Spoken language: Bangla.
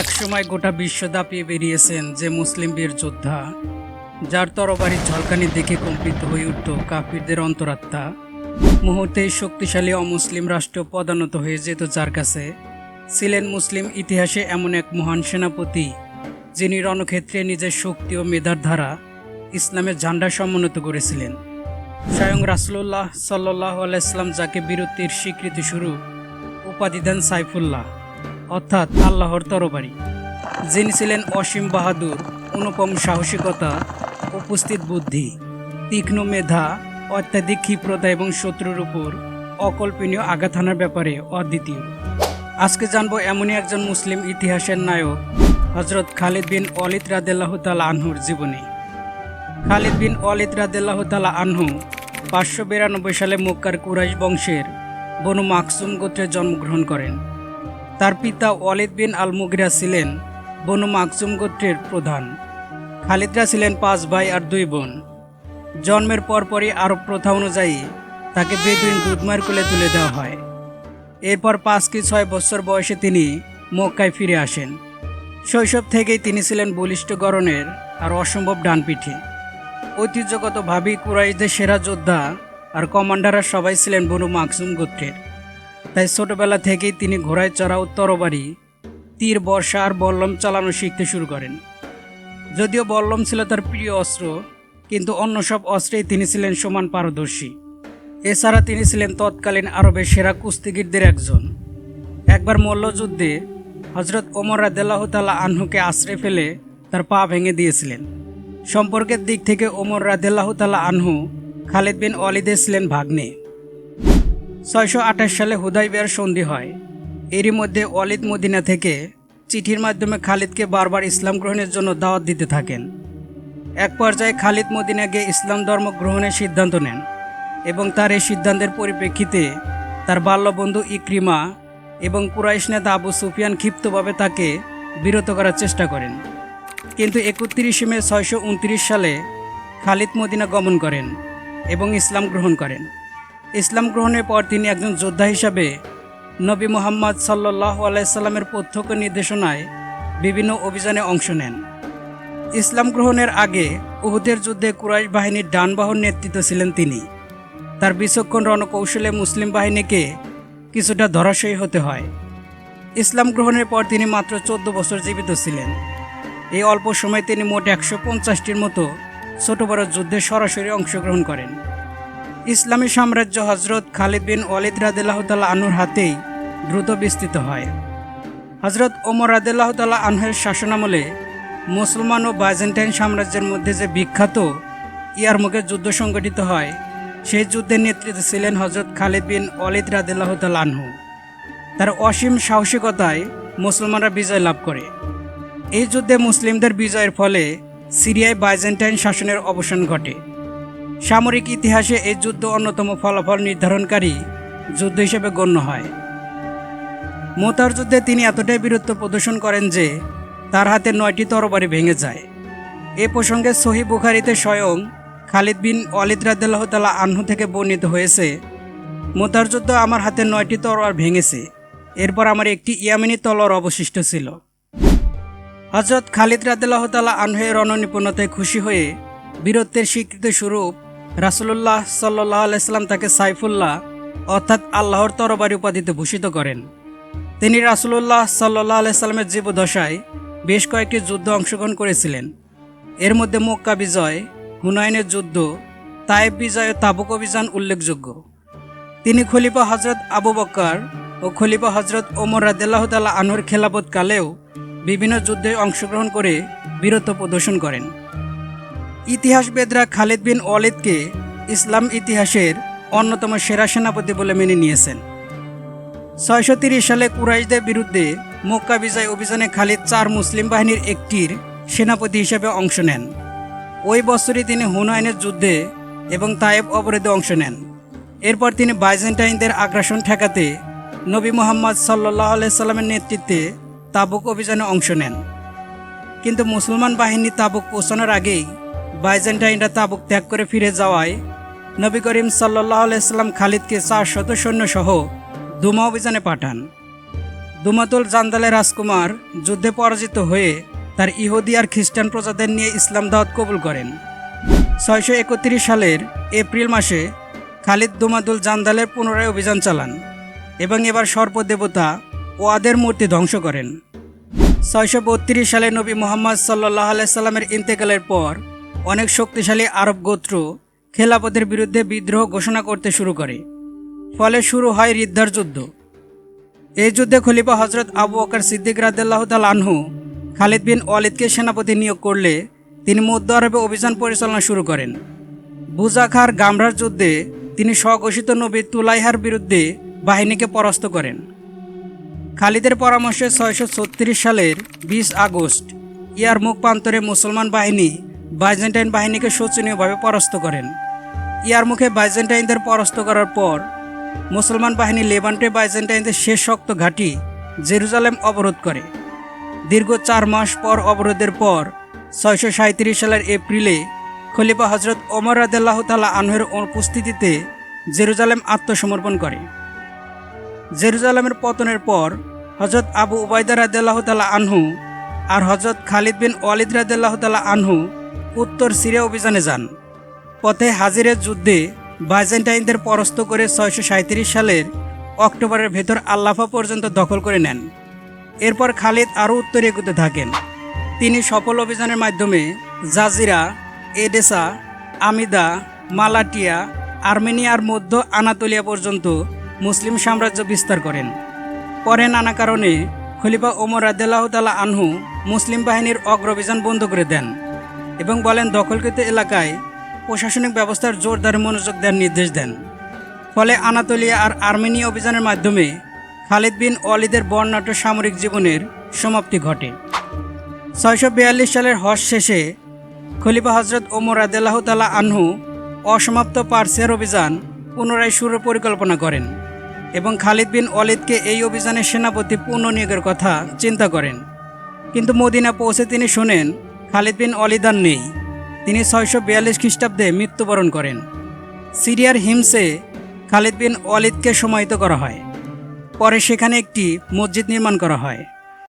একসময় গোটা বিশ্ব দাপিয়ে বেরিয়েছেন যে মুসলিম বীর যোদ্ধা, যার তরবারির ঝলকানি দেখে কম্পিত হয়ে উঠত কাফিরদের অন্তরাত্মা। মুহূর্তেই শক্তিশালী অমুসলিম রাষ্ট্র পদানত হয়ে যেত যার কাছে ছিলেন মুসলিম ইতিহাসে এমন এক মহান সেনাপতি, যিনি রণক্ষেত্রে নিজের শক্তি ও মেধার ধারা ইসলামের ঝান্ডা সমুন্নত করেছিলেন। স্বয়ং রাসুল্লাহ সাল্লাহ আলাইসলাম যাকে বীরত্বের স্বীকৃতি স্বরূপ উপাধি দেন সাইফুল্লাহ। অর্থাৎ আল্লাহর তরবারি, যিনি ছিলেন অসীম বাহাদুর, অনুপম সাহসিকতা, উপস্থিত বুদ্ধি, তীক্ষ্ণ মেধা, অত্যাধিক ক্ষিপ্রতা এবং শত্রুর উপর অকল্পনীয় আঘাত হানার ব্যাপারে অদ্বিতীয়। আজকে জানব এমনই একজন মুসলিম ইতিহাসের নায়ক হজরত খালিদ বিন অলিত রাদেল্লাহ তালা আনহুর জীবনী। খালিদ বিন অলিত রাদেল্লাহ তালা আনহু পাঁচশো বিরানব্বই সালে মক্কার কুরাইশ বংশের বনু মাকসুম গোত্রে জন্মগ্রহণ করেন। তার পিতা ওয়ালিদ বিন আল মুগিরা ছিলেন বনু মাকসুম গোত্রের প্রধান। খালিদরা ছিলেন পাঁচ ভাই আর দুই বোন। জন্মের পরপরই আরব প্রথা অনুযায়ী তাকে বেদুইন দুধমার কোলে তুলে দেওয়া হয়। এরপর পাঁচ কি ছয় বছর বয়সে তিনি মক্কায় ফিরে আসেন। শৈশব থেকেই তিনি ছিলেন বলিষ্ঠ গড়নের আর অসম্ভব ডানপিঠে। ঐতিহ্যগতভাবেই কুরাইশদের সেরা যোদ্ধা আর কমান্ডাররা সবাই ছিলেন বনু মাকসুম গোত্রের। তাই ছোটবেলা থেকেই তিনি ঘোড়ায় চড়া ও তরবারি, তীর, বর্ষা আর বল্লম চালানো শিখতে শুরু করেন। যদিও বল্লম ছিল তার প্রিয় অস্ত্র, কিন্তু অন্য সব অস্ত্রেই তিনি ছিলেন সমান পারদর্শী। এছাড়া তিনি ছিলেন তৎকালীন আরবের সেরা কুস্তিগিরদের একজন। একবার মল্লযুদ্ধে হজরত ওমর রাদেল্লাহ তালা আনহুকে আশ্রয় ফেলে তার পা ভেঙে দিয়েছিলেন। সম্পর্কের দিক থেকে ওমর রাদেল্লাহ তালা আনহু খালিদ বিন ওয়ালিদে ছিলেন ভাগ্নে। ছয়শো আঠাশ সালে হুদাইবিয়ার সন্ধি হয়। এরই মধ্যে ওয়ালিদ মদিনা থেকে চিঠির মাধ্যমে খালিদকে বারবার ইসলাম গ্রহণের জন্য দাওয়াত দিতে থাকেন। এক পর্যায়ে খালিদ মদিনা গিয়ে ইসলাম ধর্ম গ্রহণের সিদ্ধান্ত নেন এবং তার এই সিদ্ধান্তের পরিপ্রেক্ষিতে তার বাল্যবন্ধু ইক্রিমা এবং কুরাইশ নেতা আবু সুফিয়ান ক্ষিপ্তভাবে তাকে বিরত করার চেষ্টা করেন। কিন্তু একত্রিশে মে ছয়শো উনত্রিশ সালে খালিদ মদিনা গমন করেন এবং ইসলাম গ্রহণ করেন। ইসলাম গ্রহণের পর তিনি একজন যোদ্ধা হিসাবে নবী মোহাম্মদ সাল্লাহ আলাইসাল্লামের প্রত্যক্ষ নির্দেশনায় বিভিন্ন অভিযানে অংশ নেন। ইসলাম গ্রহণের আগে উহুদের যুদ্ধে কুরাইশ বাহিনীর ডানবাহন নেতৃত্ব ছিলেন তিনি। তার বিচক্ষণ রণকৌশলে মুসলিম বাহিনীকে কিছুটা ধরাশয়ী হতে হয়। ইসলাম গ্রহণের পর তিনি মাত্র চোদ্দ বছর জীবিত ছিলেন। এই অল্প সময়ে তিনি মোট একশো পঞ্চাশটির মতো ছোট বড় যুদ্ধে সরাসরি অংশগ্রহণ করেন। ইসলামী সাম্রাজ্য হজরত খালিদ বিন ওয়ালিদ রাদিল্লাহ তাল্লাহ আনুর হাতেই দ্রুত বিস্তৃত হয়। হজরত ওমর রাদিল্লাহ তাল্লাহ আনহের শাসনামলে মুসলমান ও বাইজেন্টাইন সাম্রাজ্যের মধ্যে যে বিখ্যাত ইয়ারমুখে যুদ্ধ সংগঠিত হয়, সেই যুদ্ধের নেতৃত্বে ছিলেন হজরত খালিদ বিন ওয়ালিদ রাদিল্লাহ তাল্লাহ আনহু। তার অসীম সাহসিকতায় মুসলমানরা বিজয় লাভ করে। এই যুদ্ধে মুসলিমদের বিজয়ের ফলে সিরিয়ায় বাইজেন্টাইন শাসনের অবসান ঘটে। সামরিক ইতিহাসে এই যুদ্ধ অন্যতম ফলাফল নির্ধারণকারী যুদ্ধ হিসেবে গণ্য হয়। মোতার যুদ্ধে তিনি এতটাই বীরত্ব প্রদর্শন করেন যে, তার হাতে নয়টি তরবারি ভেঙে যায়। এ প্রসঙ্গে সহি বুখারিতে স্বয়ং খালিদ বিন ওয়ালিদ রাদ্দাল্লাহ তালা আহ্ন থেকে বর্ণিত হয়েছে, মোতার যুদ্ধ আমার হাতে নয়টি তরোয়ার ভেঙেছে। এরপর আমার একটি ইয়ামিনী তলোয়ার অবশিষ্ট ছিল। হজরত খালিদ রাদিল্লাহ তালা আনহে রণনিপুণতায় খুশি হয়ে বীরত্বের স্বীকৃতি স্বরূপ রাসুল্লাহ সাল্লাহ আলাইসাল্লাম তাকে সাইফুল্লাহ, অর্থাৎ আল্লাহর তরবারি উপাধিতে ভূষিত করেন। তিনি রাসুলুল্লাহ সাল্লাহ আলাইসাল্লামের জীবদশায় বেশ কয়েকটি যুদ্ধ অংশগ্রহণ করেছিলেন। এর মধ্যে মক্কা বিজয়, হুনাইনের যুদ্ধ, তায়েব বিজয় ও তাবুক অভিযান উল্লেখযোগ্য। তিনি খলিফা হজরত আবু বক্কর ও খলিফা হজরত ওমর রাদিল্লাহ তাল্লাহ আনহুর খেলাপত কালেও বিভিন্ন যুদ্ধে অংশগ্রহণ করে বীরত্ব প্রদর্শন করেন। ইতিহাসবেদরা খালিদ বিন ওয়ালিদকে ইসলাম ইতিহাসের অন্যতম সেরা সেনাপতি বলে মেনে নিয়েছেন। ছয়শো সালে কুরাইশদের বিরুদ্ধে মক্কা বিজয় অভিযানে খালিদ চার মুসলিম বাহিনীর একটির সেনাপতি হিসেবে অংশ নেন। ওই বছরই তিনি হুনাইনের যুদ্ধে এবং তায়েব অবরোধে অংশ নেন। এরপর তিনি বাইজেন্টাইনদের আগ্রাসন ঠেকাতে নবী মোহাম্মদ সাল্লাহ আলাইসাল্লামের নেতৃত্বে তাবুক অভিযানে অংশ নেন। কিন্তু মুসলমান বাহিনী তাবুক পৌঁছানোর আগেই বাইজেন্টাইনরা তাবুক ত্যাগ করে ফিরে যাওয়ায় নবী করিম সাল্লাহ আলাইসাল্লাম খালিদকে চার শত সহ দুমা অভিযানে পাঠান। দুমাতুল জান্দালের রাজকুমার যুদ্ধে পরাজিত হয়ে তার ইহুদি আর খ্রিস্টান প্রজাদের নিয়ে ইসলাম দাওয়াত কবুল করেন। ছয়শো একত্রিশ সালের এপ্রিল মাসে খালিদ দুমাদুল জান্দালের পুনরায় অভিযান চালান এবং এবার সর্পদেবতা ওয়াদের মূর্তি ধ্বংস করেন। ছয়শো বত্রিশ সালে নবী মোহাম্মদ সাল্লাহ আলাইসাল্লামের ইন্তেকালের পর অনেক শক্তিশালী আরব গোত্র খেলাপথের বিরুদ্ধে বিদ্রোহ ঘোষণা করতে শুরু করে। ফলে শুরু হয় রিদ্ধার যুদ্ধ। এই যুদ্ধে খলিফা হজরত আবু আকার সিদ্দিক রাদিল্লাহ তাল আনহু, খালিদ বিন ওয়ালিদকে সেনাপতি নিয়োগ করলে তিনি মধ্য আরবে অভিযান পরিচালনা শুরু করেন। বুজাখার গামরার যুদ্ধে তিনি স্বঘোষিত নবী তুলাইহার বিরুদ্ধে বাহিনীকে পরাস্ত করেন। খালিদের পরামর্শে ছয়শো ছত্রিশ সালের বিশ আগস্ট ইয়ারমুখ প্রান্তরে মুসলমান বাহিনী বাইজেন্টাইন বাহিনীকে শোচনীয়ভাবে পরাস্ত করেন। ইয়ার মুখে বাইজেন্টাইনদের পরাস্ত করার পর মুসলমান বাহিনী লেবান্টে বাইজেন্টাইনদের শেষ শক্ত ঘাঁটি জেরুজালেম অবরোধ করে। দীর্ঘ চার মাস পর অবরোধের পর ছয়শো সাঁত্রিশ সালের এপ্রিলে খলিফা হজরত ওমর রাদেল্লাহ তালা আনহের অনুপস্থিতিতে জেরুজালেম আত্মসমর্পণ করে। জেরুজালেমের পতনের পর হজরত আবু উবাইদা রাদেল্লাহ তালা আনহু আর হজরত খালিদ বিন ওয়ালিদ রাদেল্লাহ তালা আনহু উত্তর সিরিয়া অভিযানে যান। পথে হাজিরের যুদ্ধে বাইজেন্টাইনদের পরাস্ত করে ছয়শো সালের অক্টোবরের ভেতর আল্লাফা পর্যন্ত দখল করে নেন। এরপর খালিদ আরও উত্তরে এগুতে থাকেন। তিনি সফল অভিযানের মাধ্যমে জাজিরা, এডেসা, আমিদা, মালাটিয়া, আর্মেনিয়ার মধ্য আনাতোলিয়া পর্যন্ত মুসলিম সাম্রাজ্য বিস্তার করেন। পরে নানা কারণে খলিফা ওমর আদাল্লাহ তালা আনহু মুসলিম বাহিনীর অগ্রভিযান বন্ধ করে দেন। এবং বলেন দখলকৃত এলাকায় প্রশাসনিক ব্যবস্থার জোরদার মনোযোগ দেওয়ার নির্দেশ দেন। ফলে আনাতোলিয়া আর আর্মেনিয়া অভিযানের মাধ্যমে খালিদ বিন ওয়ালিদের বর্ণাঢ্য সামরিক জীবনের সমাপ্তি ঘটে। ছয়শো বিয়াল্লিশ সালের হজ শেষে খলিফা হজরত ওমর আদাল্লাহ তালা আনহু অসমাপ্ত পার্সিয়ার অভিযান পুনরায় শুরুর পরিকল্পনা করেন এবং খালিদ বিন ওয়ালিদকে এই অভিযানের সেনাপতি পুনঃনিয়োগের কথা চিন্তা করেন। কিন্তু মদিনা পৌঁছে তিনি শোনেন খালিদ বিন অলিদান নেই। তিনি ছয়শো বিয়াল্লিশ খ্রিস্টাব্দে মৃত্যুবরণ করেন। সিরিয়ার হিমসে খালিদ বিন ওয়ালিদকে সমাহিত করা হয়। পরে সেখানে একটি মসজিদ নির্মাণ করা হয়।